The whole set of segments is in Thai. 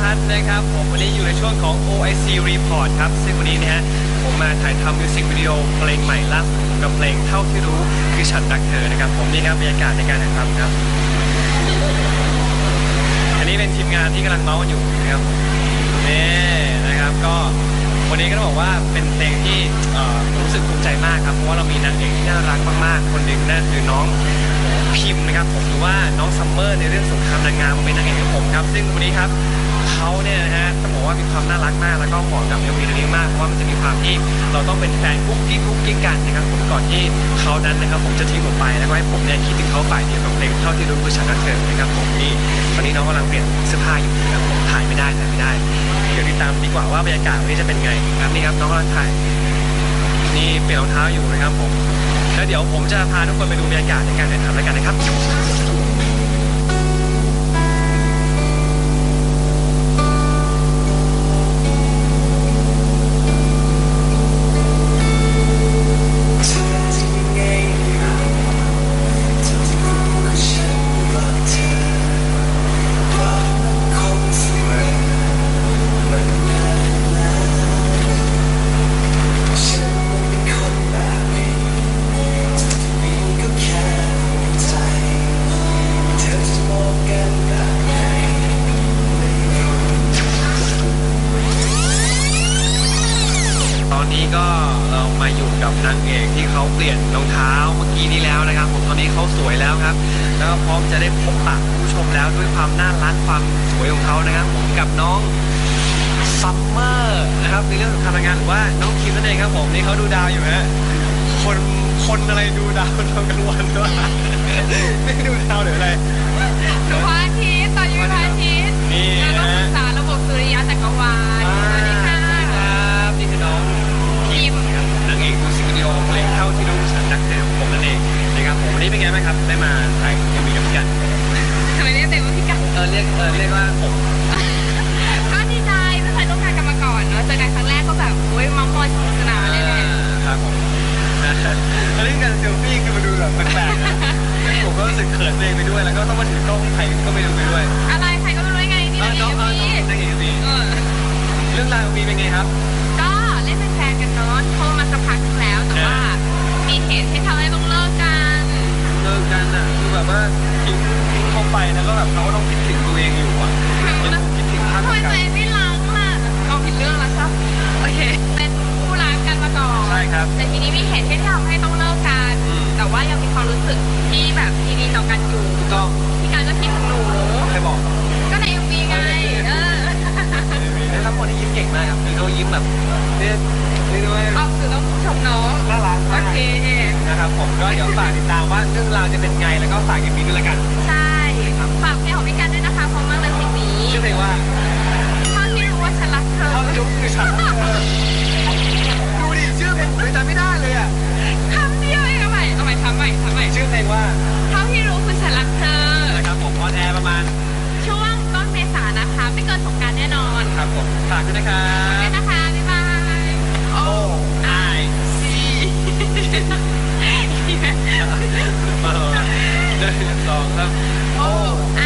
พัฒน์นะครับ ผมวันนี้อยู่ในช่วงของ OIC Report ครับ ซึ่งวันนี้นะฮะผมมาถ่ายทำมิวสิกวิดีโอเพลงใหม่ล่าสุดกับเพลงเท่าที่รู้คือฉันรักเธอนะครับ ผมนี่ครับบรรยากาศในการถ่ายทำครับ อันนี้เป็นทีมงานที่กำลังเมาส์อยู่นะครับนี่นะครับก็วันนี้ก็ต้องบอกว่าเป็นเพลงที่รู้สึกภูมิใจมากครับเพราะว่าเรามีนางเอกที่น่ารักมากๆ คนหนึ่งนั่นคือน้องพิมพ์นะครับผมหรือว่าน้องซัมเมอร์ในเรื่องสงครามนางงามมาเป็นนางเอกของผมครับ ซึ่งวันนี้ครับ เขาเนี่ยนะฮะต้องบอกว่ามีความน่ารักมากแล้วก็เหมาะกับเอ็มวีตัวนี้มากเพราะว่ามันจะมีความที่เราต้องเป็นแฟนกุ๊กกิ๊กกุ๊กกิ๊กกันนะครับผมก่อนที่เขานั้นนะครับผมจะทิ้งผมไปแล้วก็ให้ผมเนี่ยคิดถึงเขาฝ่ายเดียวกับเพลงเท่าที่รู้คือฉันรักเธอนะครับผมนี่ตอนนี้น้องกำลังเปลี่ยนเสื้อผ้าอยู่นะครับผมถ่ายไม่ได้ถ่ายไม่ได้เดี๋ยวติดตามดีกว่าว่าบรรยากาศวันนี้จะเป็นไงครับนี่ครับน้องกำลังถ่ายนี่เปลี่ยนรองเท้าอยู่นะครับผมแล้วเดี๋ยวผมจะพาทุกคนไปดูบรรยากาศในการถ่ายทำแล้วกันนะครับ นนี้ก็เรามาอยู่กับนางเอกที่เขาเปลี่ยนรองเท้าเมื่อกี้นี้แล้วนะครับผมตอนนี้เขาสวยแล้วครับ แล้วก็พร้อมจะได้พบปะผู้ชมแล้วด้วยความน่ารักความสวยของเขานะครับ ผมกับน้องซัมเมอร์นะครับในเรื่องของการทำงานหรือว่าน้องคิมนั่นเองครับผมนี่เขาดูดาวอยู่ฮะคนคนอะไรดูดาวตอนกลางวันด้วยไม่ดูดาวหรืออะไรดูพระอาทิตย์ตอนอยู่พระอาทิตย์นี่แล้วก็ฮะศึกษาระบบสุริยะจักรวาล ครับได้มาถ่ายเอ็มวีกับพี่กันทำไมเรียกเต็มว่าพี่กันเออเรียกเออเรียกว่าผมก็ดีใจไม่เคยร่วมงานกันมาก่อนเนาะเจอกันครั้งแรกก็แบบโอ้ยมัมมอยสนุกสนานเลยแหละครับผมนะแล้วเรื่องการเซลฟี่คือมาดูแบบแปลกๆนะผมก็รู้สึกเขินตัวเองไปด้วยแล้วก็ต้องมาถือกล้องใครก็ไม่รู้ไปด้วย อะไรใครก็ไม่รู้ได้ไงนี่เออนะน้องเออน้องพี่นางเอกมีเออเรื่องราวมีเป็นไงครับ ก็เล่นเป็นแฟนกันเนาะโทรมาสักพักนึงแล้วแต่ว่ามีเหตุให้ทำให้ต้องเลิกกัน เลิกกันอะคือแบบว่าทิ้งทิ้งเขาไป แล้วก็แบบเขาก็ต้องคิดถึงตัวเองอยู่อะยังคิดถึงภาพทำไมเก่าตัวเองไม่รักล่ะเอาผิดเรื่องแล้วใช่ปะโอเค เป็นคู่รักกันมาก่อนใช่ครับ แต่ทีนี้มีเหตุที่ทำให้ต้องเลิกกัน อืม แต่ว่ายังมีความรู้สึกที่แบบดีๆต่อกันอยู่ถูกต้องพี่การก็คิดถึงหนู ใครบอก ก็ในเอ็มวีไง เออแล้วทั้งหมดที่ยิ้มเก่งมากครับคือเขายิ้มแบบเรียกเรียกได้ว่าเอาสื่อต้องชมน้อง น่ารักโอมากเค นะครับผมก็เดี๋ยวฝากติดตามว่าเรื่องราวจะเป็นไงแล้วก็ฝากเอ็มวีด้วยละกัน ใช่ ฝากเพลงของพี่การด้วยนะคะเพราะมากเลยเพลงนี้ชื่อเพลงว่าเท่าที่รู้ว่าฉันรักเธอ เท่าที่รู้คือฉันรักเธอดูดิชื่อเพลงผมยังจำไม่ได้เลยอะคำเดียวเองเอาใหม่เอาใหม่ทำใหม่ทำใหม่ชื่อเพลงว่าเท่าที่รู้คือฉันรักเธอนะครับผมออนแอร์ประมาณ ช่วงต้นเมษายนนะคะ ไม่เกินสงกรารแน่นอนครับผมฝากด้วยนะครัไปบนะคะ บ๊ายบาย โอ้ไอซี เออ เดินส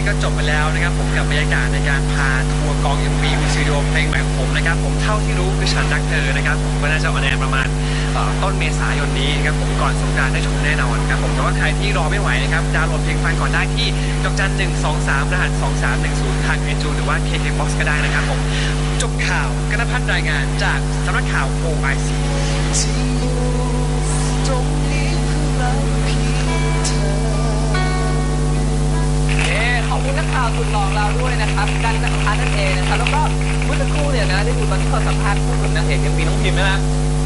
นี้ก็จบไปแล้วนะครับผมกับบรรยากาศในการพาทัวร์กอง MV มิวสิกวิดีโอเพลงใหม่ของผมนะครับผมเท่าที่รู้คือฉันรักเธอนะครับผมก็น่าจะออนแอร์ประมาณต้นเมษายนนี้นะครับผมก่อนสงการได้ชมแน่นอนครับผมแต่ว่าใครที่รอไม่ไหวนะครับดาวน์โหลดเพลงฟังก่อนได้ที่ดอกจันหนึ่งสองสามรหัสสองสามหนึ่งศูนย์ทางไอจูหรือว่า KKBOX ก็ได้นะครับผมจบข่าวกนพัฒน์รายงานจากสำนักข่าว OIC าวสุดหล่อเราด้วยนะครับกันนักพัน์นั่นเองนะครับแล้วก็เมื่อสักครู่เนี่ยนะได้ดูตอนที่เขาสัมภาษณ์คู่กับนางเอกยังมีน้องพิมพ์นะฮะ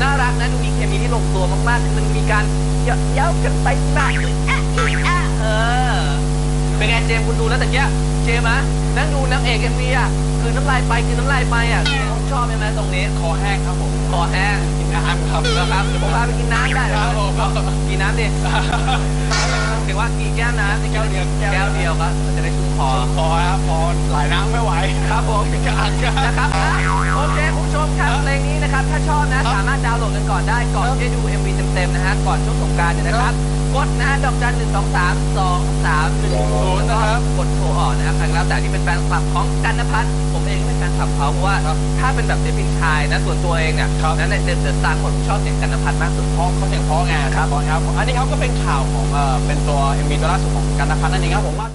น่ารักนะดูมีเคมีที่ลงตัวมากๆคือมันมีการเยาะเย้ากันไปมาแอะอีอะเออเป็นไงเจมส์คุณดูแล้วแต่เนี้ยเจมะนั่งดูนางเอกเอ็มวีอะคือน้ำลายไปคือน้ำลายไปอะชอบใช่ไหมตรงนี้คอแห้งครับผมคอแห้งกินน้ำครับนะครับผมพาไปกินน้ำได้เหรอครับผมกินน้ำดิ ถือว่ากี่แก้วน้ำแก้วเดียวแก้วเดียวครับมันจะได้ชุ่มคอคอครับพอหลายน้ำไม่ไหวครับผมกระอักกระอักนะครับอะโอเคคุณผู้ชมครับเพลงนี้นะครับถ้าชอบนะสามารถดาวน์โหลดกันก่อนได้ก่อนที่จะดู MV เต็มๆนะฮะก่อนช่วงสงกรารเนี่ยนะครับ กดนะฮะดอกจันหนึ่งสองสามสองสามหนึ่งศูนย์นะครับกดโทรออกนะครับใครก็แล้วแต่ที่เป็นแฟนคลับของกันนพัฒน์ผมเองก็เป็นแฟนคลับเขาเพราะว่าถ้าเป็นแบบศิลปินชายนะส่วนตัวเองเนี่ยนั้นในเดอะเดอะสตาร์คนชอบเสียงกันนพัฒน์มากสุดเพราะเขาเสียงเพราะไงครับครับอันนี้เขาก็เป็นข่าวของเอ่อเป็นตัว MV ตัวล่าสุดของกันนพัฒน์นั่นเองครับผมว่า